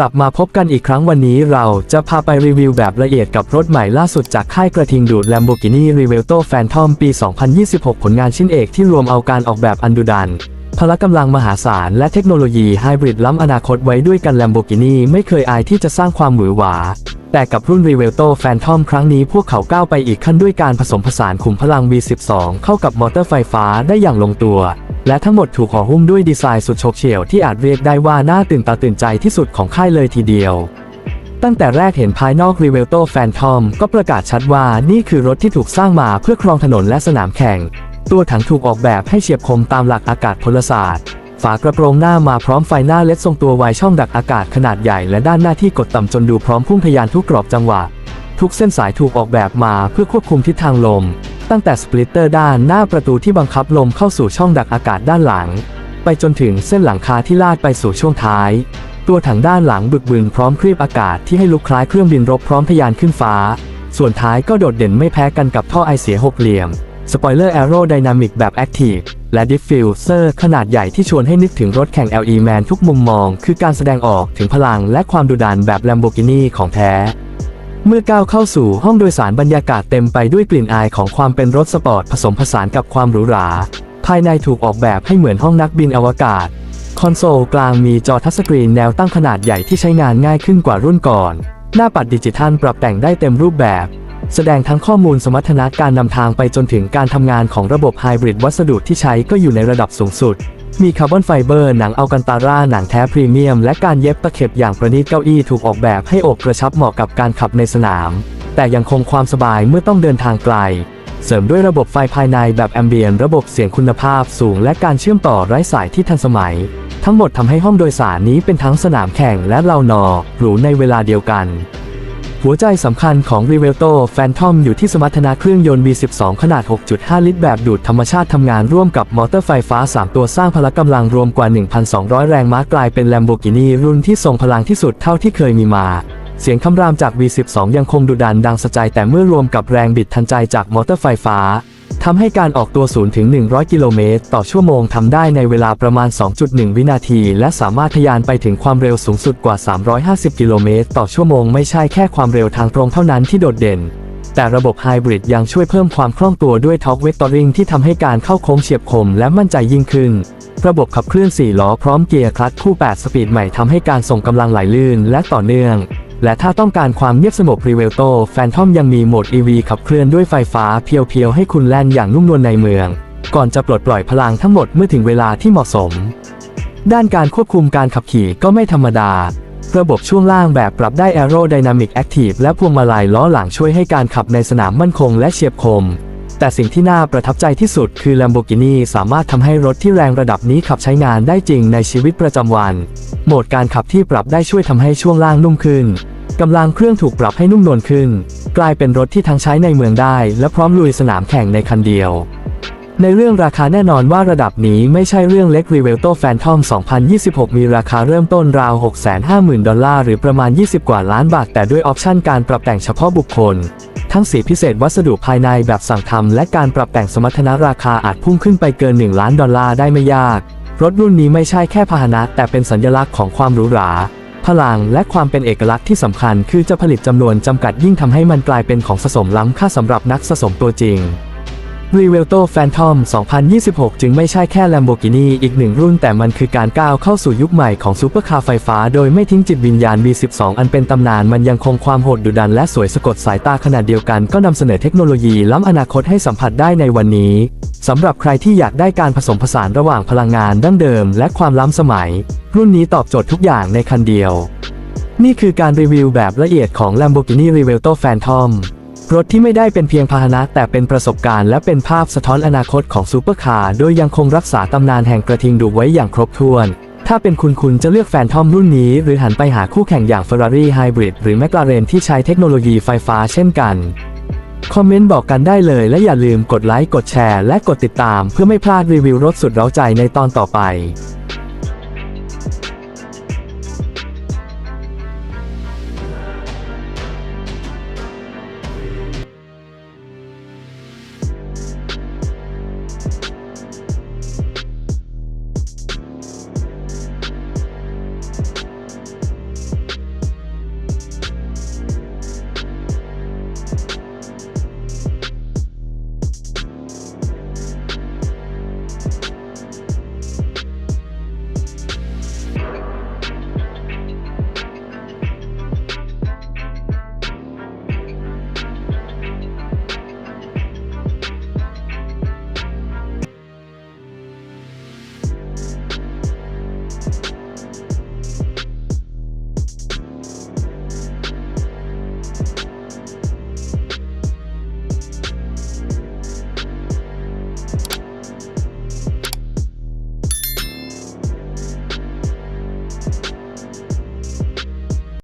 กลับมาพบกันอีกครั้งวันนี้เราจะพาไปรีวิวแบบละเอียดกับรถใหม่ล่าสุดจากค่ายกระทิงดูด Lamborghini Revelto Phantom ปี 2026 ผลงานชิ้นเอกที่รวมเอาการออกแบบอันดุดัน พละกำลังมหาศาลและเทคโนโลยีไฮบริดล้ำอนาคตไว้ด้วยกัน Lamborghini ไม่เคยอายที่จะสร้างความหวือหวา แต่กับรุ่น Revelto Phantom ครั้งนี้พวกเขาก้าวไปอีกขั้นด้วยการผสมผสานขุมพลัง V12 เข้ากับมอเตอร์ไฟฟ้าได้อย่างลงตัว และทั้งหมดถูกห่อหุ้มด้วยดีไซน์สุดโฉบเฉี่ยวที่อาจเรียกได้ว่าน่าตื่นตาตื่นใจที่สุดของค่ายเลยทีเดียว ตั้งแต่แรกเห็นภายนอก r e v e l t o Phantom ก็ประกาศชัดว่านี่คือรถที่ถูกสร้างมาเพื่อครองถนนและสนามแข่ง ตัวถังถูกออกแบบให้เฉียบคมตามหลักอากาศพลศาสตร์ ฝากระโปรงหน้ามาพร้อมไฟหน้าเล็ดทรงตัวไวช่องดักอากาศขนาดใหญ่และด้านหน้าที่กดต่ำจนดูพร้อมพุ่งทะยานทุกกรอบจังหวะทุกเส้นสายถูกออกแบบมาเพื่อควบคุมทิศทางลม ตั้งแต่สปลิตเตอร์ด้านหน้าประตูที่บังคับลมเข้าสู่ช่องดักอากาศด้านหลัง ไปจนถึงเส้นหลังคาที่ลาดไปสู่ช่วงท้าย ตัวถังด้านหลังบึกบึนพร้อมครีบอากาศที่ให้ลุกคล้ายเครื่องบินรบพร้อมทะยานขึ้นฟ้า ส่วนท้ายก็โดดเด่นไม่แพ้กันกับท่อไอเสียหกเหลี่ยมสปอยเลอร์แอโรไดนามิกแบบแอคทีฟและดิฟฟิวเซอร์ขนาดใหญ่ที่ชวนให้นึกถึงรถแข่ง LE Man ทุกมุมมอง คือการแสดงออกถึงพลังและความดุดันแบบ Lamborghini ของแท้ เมื่อก้าวเข้าสู่ห้องโดยสารบรรยากาศเต็มไปด้วยกลิ่นอายของความเป็นรถสปอร์ตผสมผสานกับความหรูหรา ภายในถูกออกแบบให้เหมือนห้องนักบินอวกาศ คอนโซลกลางมีจอทัชสกรีนแนวตั้งขนาดใหญ่ที่ใช้งานง่ายขึ้นกว่ารุ่นก่อน หน้าปัดดิจิทัลปรับแต่งได้เต็มรูปแบบ แสดงทั้งข้อมูลสมรรถนะการนำทางไปจนถึงการทำงานของระบบไฮบริดวัสดุที่ใช้ก็อยู่ในระดับสูงสุด มีคาร์บอนไฟเบอร์หนังอัลกันตาร่าหนังแท้พรีเมียม และการเย็บตะเข็บอย่างประณีตเก้าอี้ถูกออกแบบให้อบกระชับเหมาะกับการขับในสนาม แต่ยังคงความสบายเมื่อต้องเดินทางไกล เสริมด้วยระบบไฟภายในแบบแอมเบียนระบบเสียงคุณภาพสูง และการเชื่อมต่อไร้สายที่ทันสมัย ทั้งหมดทำให้ห้องโดยสารนี้เป็นทั้งสนามแข่งและเลานอหรูในเวลาเดียวกัน หัวใจสำคัญของ r e v e l t o Phantom อยู่ที่สมรรถนะเครื่องยนต์ V12 ขนาด 6.5 ลิตรแบบดูดธรรมชาติทำงานร่วมกับมอเตอร์ไฟฟ้า 3 ตัวสร้างพละกำลังรวมกว่า 1,200 แรงม้ากลายเป็น Lamborghini รุ่นที่ทรงพลังที่สุดเท่าที่เคยมีมาเสียงคำรามจาก V12 ยังคงดุดันดังสะใจแต่เมื่อรวมกับแรงบิดทันใจจากมอเตอร์ไฟฟ้า ทำให้การออกตัวศูนย์ถึง 100 กิโลเมตร ต่อชั่วโมงทำได้ในเวลาประมาณ 2.1 วินาที และสามารถทะยานไปถึงความเร็วสูงสุดกว่า 350 กิโลเมตร ต่อชั่วโมงไม่ใช่แค่ความเร็วทางตรงเท่านั้นที่โดดเด่น แต่ระบบไฮบริดยังช่วยเพิ่มความคล่องตัวด้วยท็อกเวกตอริงที่ทำให้การเข้าโค้งเฉียบคมและมั่นใจยิ่งขึ้นระบบขับเคลื่อน 4 ล้อพร้อมเกียร์คลัตช์คู่ 8 สปีดใหม่ทำให้การส่งกำลังไหลลื่นและต่อเนื่อง และถ้าต้องการความเงียบสงบรีเวลโต้แฟนทอมยังมีโหมด EV ขับเคลื่อนด้วยไฟฟ้าเพียวๆ ให้คุณแล่นอย่างนุ่มนวลในเมือง ก่อนจะปลดปล่อยพลังทั้งหมดเมื่อถึงเวลาที่เหมาะสม ด้านการควบคุมการขับขี่ก็ไม่ธรรมดา ระบบช่วงล่างแบบปรับได้ Aerodynamic Active และพวงมาลัยล้อหลังช่วยให้การขับในสนามมั่นคงและเฉียบคม แต่สิ่งที่น่าประทับใจที่สุดคือ Lamborghini สามารถทำให้รถที่แรงระดับนี้ขับใช้งานได้จริงในชีวิตประจำวัน โหมดการขับที่ปรับได้ช่วยทำให้ช่วงล่างนุ่มขึ้นกำลังเครื่องถูกปรับให้นุ่มนวลขึ้น กลายเป็นรถที่ทั้งใช้ในเมืองได้ และพร้อมลุยสนามแข่งในคันเดียว ในเรื่องราคาแน่นอนว่าระดับนี้ไม่ใช่เรื่องเล็ก r e v e l t o Phantom 2026 มีราคาเริ่มต้นราว 650,000 ดอลลาร์หรือประมาณ 20 กว่าล้านบาท แต่ด้วยออปชั่นการปรับแต่งเฉพาะบุคคล ทั้งสีพิเศษวัสดุภายในแบบสั่งทำและการปรับแต่งสมรรถนะราคาอาจพุ่งขึ้นไปเกิน 1 ล้านดอลลาร์ได้ไม่ยาก รถรุ่นนี้ไม่ใช่แค่พาหนะ แต่เป็นสัญลักษณ์ของความหรูหรา พลังและความเป็นเอกลักษณ์ที่สำคัญ คือจะผลิตจำนวนจำกัดยิ่งทำให้มันกลายเป็นของสะสมล้ำค่าสำหรับนักสะสมตัวจริง r e v e l t o Phantom 2026 จึงไม่ใช่แค่ Lamborghini อีกหนึ่งรุ่นแต่มันคือการก้าวเข้าสู่ยุคใหม่ของซูเปอร์คาร์ไฟฟ้า โดยไม่ทิ้งจิตวิญญาณ V12 อันเป็นตำนานมันยังคงความโหดดุดันและสวยสะกดสายตาขนาดเดียวกันก็นำเสนอเทคโนโลยีล้ำอนาคตให้สัมผัสได้ในวันนี้ สำหรับใครที่อยากได้การผสมผสานระหว่างพลังงานดั้งเดิม และความล้ำสมัย รุ่นนี้ตอบโจทย์ทุกอย่างในคันเดียว นี่คือการรีวิวแบบละเอียดของ Lamborghini Revelto Phantom รถที่ไม่ได้เป็นเพียงพาหนะแต่เป็นประสบการณ์และเป็นภาพสะท้อนอนาคตของซูเปอร์คาร์โดยยังคงรักษาตำนานแห่งกระทิงดูไว้อย่างครบถ้วน ถ้าเป็นคุณคุณจะเลือกแฟนทอมรุ่นนี้ หรือหันไปหาคู่แข่งอย่าง Ferrari Hybrid หรือ McLaren ที่ใช้เทคโนโลยีไฟฟ้าเช่นกัน คอมเมนต์บอกกันได้เลยและอย่าลืมกดไลค์กดแชร์ และกดติดตาม เพื่อไม่พลาดรีวิวรถสุดเร้าใจในตอนต่อไป